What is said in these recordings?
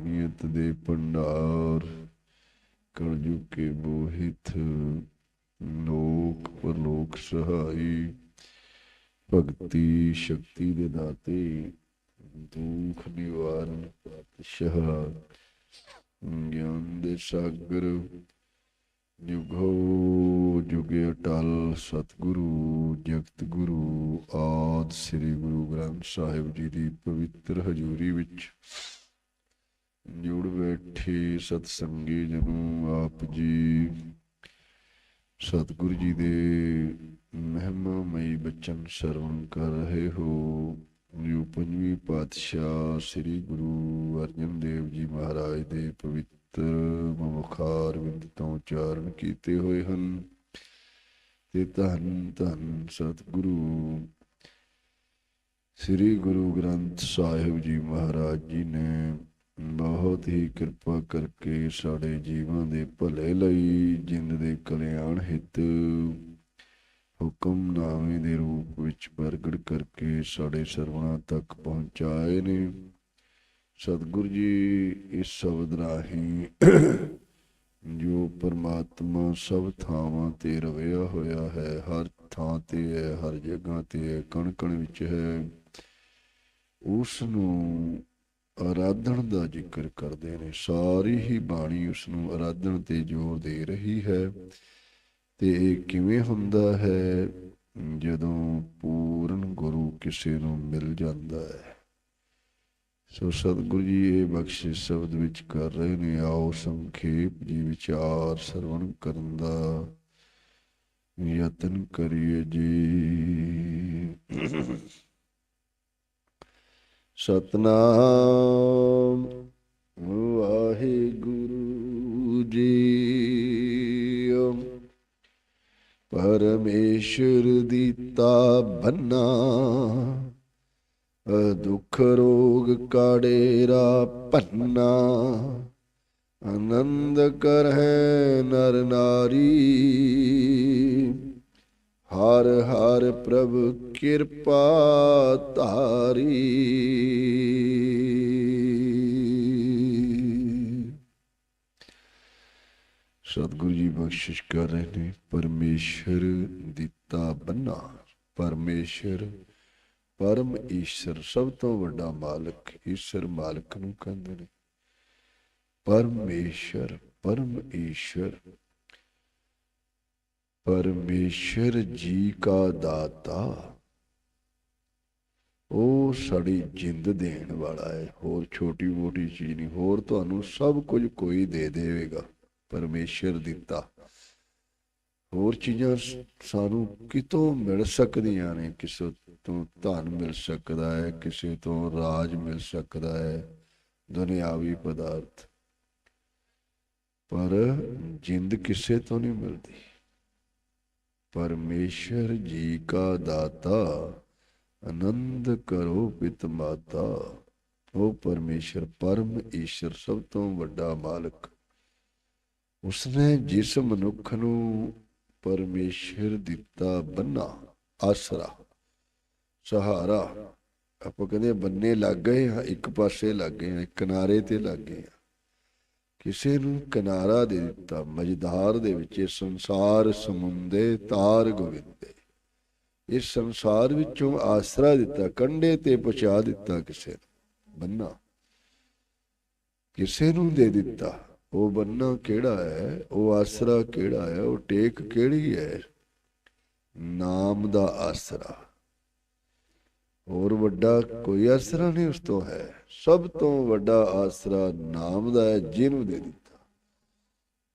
ਰੂਹਾਨੀਅਤ ਦੇ ਭੰਡਾਰ ਕਲਯੁਗ ਕੇ ਮੋਹਿਤ ਲੋਕ, ਪਰਲੋਕ ਸਹਾਈ, ਭਗਤੀ ਸ਼ਕਤੀ ਦੇ ਦਾਤੇ ਦੁੱਖ ਨਿਵਾਰਨ ਪਾਤਸ਼ਾਹ, ਗਿਆਨ ਦੇ ਸਾਗਰ, ਜੁਗੋ ਜੁਗੇ ਅਟਲ ਸਤਿਗੁਰੂ, ਜਗਤ ਗੁਰੂ ਆਦ ਸ੍ਰੀ ਗੁਰੂ ਗ੍ਰੰਥ ਸਾਹਿਬ ਜੀ ਦੀ ਪਵਿੱਤਰ ਹਜ਼ੂਰੀ ਵਿੱਚ ਜੁੜ ਬੈਠੇ ਸਤ ਸੰਗੀ ਜਨੋ ਆਪ ਜੀ। ਸਤਿਗੁਰੂ ਜੀ ਦੇ ਮਹਿਮਾਮਈ ਬਚਨ ਸਰਵਣ ਕਰ ਰਹੇ ਹੋ। ਜੋ ਪੰਜਵੀਂ ਪਾਤਸ਼ਾਹ ਸ੍ਰੀ ਗੁਰੂ ਅਰਜਨ ਦੇਵ ਜੀ ਮਹਾਰਾਜ ਦੇ ਪਵਿੱਤਰ ਮੁਖਾਰ ਵਿੰਦ ਤੋਂ ਉਚਾਰਨ ਕੀਤੇ ਹੋਏ ਹਨ। ਤੇ ਧੰਨ ਧੰਨ ਸਤਿਗੁਰੂ ਸ੍ਰੀ ਗੁਰੂ ਗ੍ਰੰਥ ਸਾਹਿਬ ਜੀ ਮਹਾਰਾਜ ਜੀ ਨੇ ਬਹੁਤ ਹੀ ਕਿਰਪਾ ਕਰਕੇ ਸਾਡੇ ਜੀਵਾਂ ਦੇ ਭਲੇ ਲਈ ਜਿੰਦ ਦੇ ਕਲਿਆਣ ਹਿੱਤ ਹੁਕਮਨਾਮੇ ਦੇ ਰੂਪ ਵਿੱਚ ਪ੍ਰਗਟ ਕਰਕੇ ਸਾਡੇ ਸਰਵਣਾ ਤੱਕ ਪਹੁੰਚਾਏ ਨੇ। ਸਤਿਗੁਰੂ ਜੀ, ਇਸ ਸ਼ਬਦ ਰਾਹੀਂ ਜੋ ਪਰਮਾਤਮਾ ਸਭ ਥਾਵਾਂ ਤੇ ਰਵਿਆ ਹੋਇਆ ਹੈ, ਹਰ ਥਾਂ ਤੇ ਹੈ, ਹਰ ਜਗ੍ਹਾ ਤੇ ਹੈ ਕਣ ਕਣ ਵਿੱਚ ਹੈ, ਉਸ ਨੂੰ ਆਰਾਧਨ ਦਾ ਜ਼ਿਕਰ ਕਰਦੇ ਨੇ। ਸਾਰੀ ਹੀ ਬਾਣੀ ਉਸ ਨੂੰ ਆਰਾਧਨ ਤੇ ਜ਼ੋਰ ਦੇ ਰਹੀ ਹੈ। ਤੇ ਇਹ ਕਿਵੇਂ ਹੁੰਦਾ ਹੈ? ਜਦੋਂ ਪੂਰਨ ਗੁਰੂ ਕਿਸੇ ਨੂੰ ਮਿਲ ਜਾਂਦਾ ਹੈ। ਸੋ ਸਤਿਗੁਰੂ ਜੀ, ਇਹ ਬਖਸ਼ਿਸ਼ ਸ਼ਬਦ ਵਿੱਚ ਕਰ ਰਹੇ ਨੇ। ਆਓ ਸੰਖੇਪ ਜੀ, ਵਿਚਾਰ ਸਰਵਣ ਕਰਨ ਦਾ ਯਤਨ ਕਰੀਏ ਜੀ। ਸਤਨਾਮ ਵਾਹਿਗੁਰੂ ਜੀ ਪਰਮੇਸ਼ਰ ਦੀਤਾ ਬੰਨਾ ਦੁਖ ਰੋਗ ਕਾੜੇਰਾ ਭੰਨਾ ਆਨੰਦ ਕਰਹਿ ਨਰ ਨਾਰੀ ਹਰ ਹਰ ਪ੍ਰਭ ਕਿਰਪਾ ਧਾਰੀ। ਸਤਿਗੁਰੂ ਜੀ ਬਖਸ਼ਿਸ਼ ਕਰ ਰਹੇ ਨੇ, ਪਰਮੇਸ਼ਰ ਦਿੱਤਾ ਬੰਨਾ ਪਰਮੇਸ਼ਰ ਪਰਮ ਈਸ਼ਰ, ਸਭ ਤੋਂ ਵੱਡਾ ਮਾਲਕ, ਈਸ਼ਰ ਮਾਲਕ ਨੂੰ ਕਹਿੰਦੇ ਨੇ। ਪਰਮੇਸ਼ਰ, ਪਰਮ ਈਸ਼ਰ ਪਰਮੇਸ਼ਰ ਜੀ ਕਾ ਦਾਤਾ। ਉਹ ਸਾਡੀ ਜਿੰਦ ਦੇਣ ਵਾਲਾ ਹੈ। ਹੋਰ ਛੋਟੀ ਮੋਟੀ ਚੀਜ਼ ਨਹੀਂ। ਹੋਰ ਤੁਹਾਨੂੰ ਸਭ ਕੁਝ ਕੋਈ ਦੇ ਦੇਵੇਗਾ। ਪਰਮੇਸ਼ਰ ਦਿੱਤਾ। ਹੋਰ ਚੀਜ਼ਾਂ ਸਾਨੂੰ ਕਿਤੋਂ ਮਿਲ ਸਕਦੀਆਂ ਨੇ? ਕਿਸੇ ਤੋਂ ਧਨ ਮਿਲ ਸਕਦਾ ਹੈ, ਕਿਸੇ ਤੋਂ ਰਾਜ ਮਿਲ ਸਕਦਾ ਹੈ। ਦੁਨਿਆਵੀ ਪਦਾਰਥ। ਪਰ ਜਿੰਦ ਕਿਸੇ ਤੋਂ ਨਹੀਂ ਮਿਲਦੀ। ਪਰਮੇਸ਼ਰ ਜੀ ਕਾ ਦਾਤਾ, ਆਨੰਦ ਕਰੋ ਪਿਤ ਮਾਤਾ। ਉਹ ਪਰਮੇਸ਼ਰ, ਪਰਮ ਈਸ਼ਰ, ਸਭ ਤੋਂ ਵੱਡਾ ਮਾਲਕ। ਉਸਨੇ ਜਿਸ ਮਨੁੱਖ ਨੂੰ ਪਰਮੇਸ਼ਰ ਦਿੱਤਾ ਬੰਨਾ, ਆਸਰਾ, ਸਹਾਰਾ। ਆਪਾਂ ਕਹਿੰਦੇ ਬੰਨੇ ਲੱਗ ਗਏ ਹਾਂ, ਇੱਕ ਪਾਸੇ ਲੱਗ ਗਏ ਹਾਂ ਕਿਨਾਰੇ ਤੇ ਲੱਗ ਗਏ ਹਾਂ। ਕਿਸੇ ਨੂੰ ਕਿਨਾਰਾ ਦੇ ਦਿੱਤਾ ਮਜ਼ਦਾਰ ਦੇ ਵਿੱਚ ਇਹ ਸੰਸਾਰ ਸਮੁੰਦੇ ਤਾਰ ਗੋਵਿੰਦੇ। ਇਸ ਸੰਸਾਰ ਵਿੱਚੋਂ ਆਸਰਾ ਦਿੱਤਾ ਕੰਡੇ ਤੇ ਪਹੁੰਚਾ ਦਿੱਤਾ ਕਿਸੇ ਨੂੰ, ਬੰਨਾ। ਕਿਸੇ ਨੂੰ ਦੇ ਦਿੱਤਾ, ਉਹ ਬੰਨਾ ਕਿਹੜਾ ਹੈ, ਉਹ ਆਸਰਾ ਕਿਹੜਾ ਹੈ, ਉਹ ਟੇਕ ਕਿਹੜੀ ਹੈ? ਨਾਮ ਦਾ ਆਸਰਾ। ਹੋਰ ਵੱਡਾ ਕੋਈ ਆਸਰਾ ਨਹੀਂ ਉਸ ਤੋਂ ਹੈ। ਸਭ ਤੋਂ ਵੱਡਾ ਆਸਰਾ ਨਾਮ ਦਾ ਹੈ ਜਿਹਨੂੰ ਦੇ ਦਿੱਤਾ।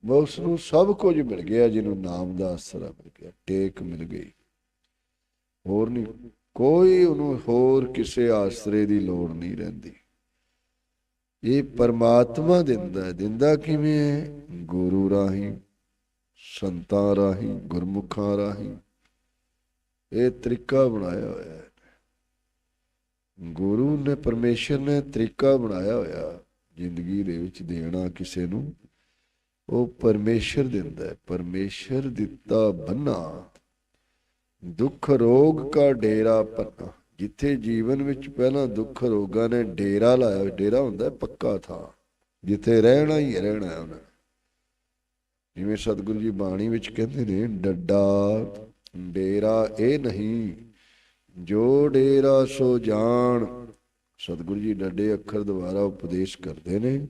ਬਸ ਉਸ ਨੂੰ ਸਭ ਕੁਝ ਮਿਲ ਗਿਆ, ਜਿਹਨੂੰ ਨਾਮ ਦਾ ਆਸਰਾ ਮਿਲ ਗਿਆ। ਟੇਕ ਮਿਲ ਗਈ। ਹੋਰ ਨਹੀਂ, ਕੋਈ ਉਹਨੂੰ ਹੋਰ ਕਿਸੇ ਆਸਰੇ ਦੀ ਲੋੜ ਨਹੀਂ ਰਹਿੰਦੀ। ਇਹ ਪਰਮਾਤਮਾ ਦਿੰਦਾ ਦਿੰਦਾ ਕਿਵੇਂ? ਹੈ ਗੁਰੂ ਰਾਹੀਂ, ਸੰਤਾਂ ਰਾਹੀਂ, ਗੁਰਮੁਖਾਂ ਰਾਹੀਂ। ਇਹ ਤਰੀਕਾ ਬਣਾਇਆ ਹੋਇਆ ਹੈ। ਗੁਰੂ ਨੇ ਪਰਮੇਸ਼ਰ ਨੇ ਤਰੀਕਾ ਬਣਾਇਆ ਹੋਇਆ ਜ਼ਿੰਦਗੀ ਦੇ ਵਿੱਚ ਦੇਣਾ ਕਿਸੇ ਨੂੰ ਉਹ ਪਰਮੇਸ਼ਰ ਦਿੰਦਾ ਹੈ। ਪਰਮੇਸ਼ਰ ਦਿੱਤਾ ਬੰਨਾ ਦੁੱਖ ਰੋਗ ਕਾ ਡੇਰਾ ਪੰਨਾ ਜਿੱਥੇ ਜੀਵਨ ਵਿੱਚ ਪਹਿਲਾਂ ਦੁੱਖ ਰੋਗਾਂ ਨੇ ਡੇਰਾ ਲਾਇਆ ਡੇਰਾ ਹੁੰਦਾ ਪੱਕਾ ਥਾਂ। ਜਿੱਥੇ ਰਹਿਣਾ ਹੀ ਹੈ, ਰਹਿਣਾ ਹੈ ਉਹਨੇ ਜਿਵੇਂ ਸਤਿਗੁਰੂ ਜੀ ਬਾਣੀ ਵਿੱਚ ਕਹਿੰਦੇ ਨੇ ਡੱਡਾ ਡੇਰਾ ਇਹ ਨਹੀਂ ਜੋ ਡੇਰਾ ਸੋ ਜਾਣ। ਸਤਿਗੁਰੂ ਜੀ ਡੱਡੇ ਅੱਖਰ ਦੁਆਰਾ ਉਪਦੇਸ਼ ਕਰਦੇ ਨੇ।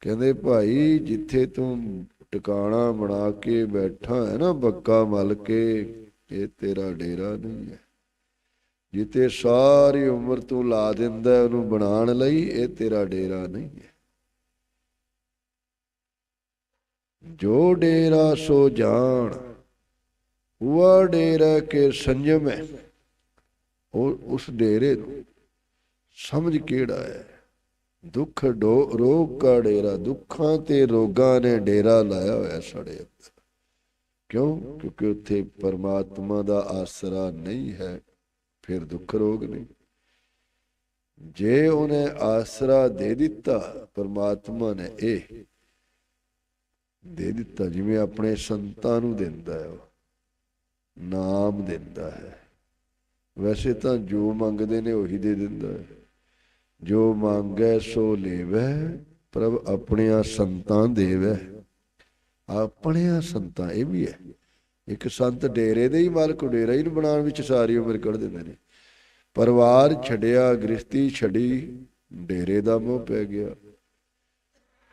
ਕਹਿੰਦੇ, ਭਾਈ, ਜਿੱਥੇ ਤੂੰ ਟਿਕਾਣਾ ਬਣਾ ਕੇ ਬੈਠਾ ਹੈ ਨਾ, ਬੱਕਾ ਮਲ ਕੇ, ਇਹ ਤੇਰਾ ਡੇਰਾ ਨਹੀਂ ਹੈ। ਜਿੱਤੇ ਸਾਰੀ ਉਮਰ ਤੂੰ ਲਾ ਦਿੰਦਾ ਉਹਨੂੰ ਬਣਾਉਣ ਲਈ, ਇਹ ਤੇਰਾ ਡੇਰਾ ਨਹੀਂ ਹੈ। ਜੋ ਡੇਰਾ ਸੋ ਜਾਣ ਉਹ ਡੇਰਾ ਕੇ ਸੰਜਮ ਹੈ। ਉਹ ਉਸ ਡੇਰੇ ਨੂੰ ਸਮਝ ਕਿਹੜਾ ਹੈ? ਦੁੱਖ ਡੋ, ਰੋਗ ਕਾ ਡੇਰਾ? ਦੁੱਖਾਂ ਤੇ ਰੋਗਾਂ ਨੇ ਡੇਰਾ ਲਾਇਆ ਹੋਇਆ ਸਾਡੇ ਅੰਦਰ। ਕਿਉਂ? ਕਿਉਂਕਿ ਉੱਥੇ ਪਰਮਾਤਮਾ ਦਾ ਆਸਰਾ ਨਹੀਂ ਹੈ, ਫਿਰ ਦੁੱਖ ਰੋਗ ਨਹੀਂ। ਜੇ ਉਹਨੇ ਆਸਰਾ ਦੇ ਦਿੱਤਾ, ਪਰਮਾਤਮਾ ਨੇ ਇਹ ਦੇ ਦਿੱਤਾ, ਜਿਵੇਂ ਆਪਣੇ ਸੰਤਾਂ ਨੂੰ ਦਿੰਦਾ ਹੈ ਨਾਮ ਦਿੰਦਾ ਹੈ। ਵੈਸੇ ਤਾਂ ਜੋ ਮੰਗਦੇ ਨੇ ਉਹੀ ਦੇ ਦਿੰਦਾ ਹੈ। ਜੋ ਮੰਗੈ ਸੋ ਲੇਵੈ, ਪ੍ਰਭ ਆਪਣਿਆਂ ਸੰਤਾਂ ਦੇਵੈ। ਆਪਣਿਆਂ ਸੰਤਾਂ, ਇਹ ਵੀ ਹੈ। ਇੱਕ ਸੰਤ ਡੇਰੇ ਦੇ ਹੀ ਮਾਲਕ ਡੇਰਾ ਹੀ ਨੂੰ ਬਣਾਉਣ ਵਿੱਚ ਸਾਰੀ ਉਮਰ ਕੱਢ ਦਿੰਦੇ ਨੇ। ਪਰਿਵਾਰ ਛੱਡਿਆ ਗ੍ਰਸਤੀ ਛੱਡੀ, ਡੇਰੇ ਦਾ ਮੋਹ ਪੈ ਗਿਆ।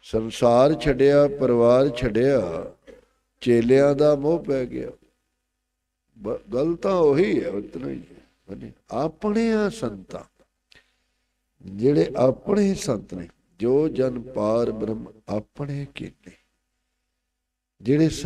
ਸੰਸਾਰ ਛੱਡਿਆ, ਪਰਿਵਾਰ ਛੱਡਿਆ, ਚੇਲਿਆਂ ਦਾ ਮੋਹ ਪੈ ਗਿਆ। ਬ- ਗੱਲ ਤਾਂ ਉਹੀ ਹੈ, ਉਤਨਾ ਹੀ। ਹੈ ਹਾਂਜੀ। ਆਪਣਿਆਂ ਸੰਤਾਂ, ਜਿਹੜੇ ਆਪਣੇ ਸੰਤ ਨੇ, ਜੋ ਜਨ ਪਾਰ ਬ੍ਰਹਮ ਆਪਣੇ ਕੀਤੇ, ਜਿਹੜੇ ਸੱਚ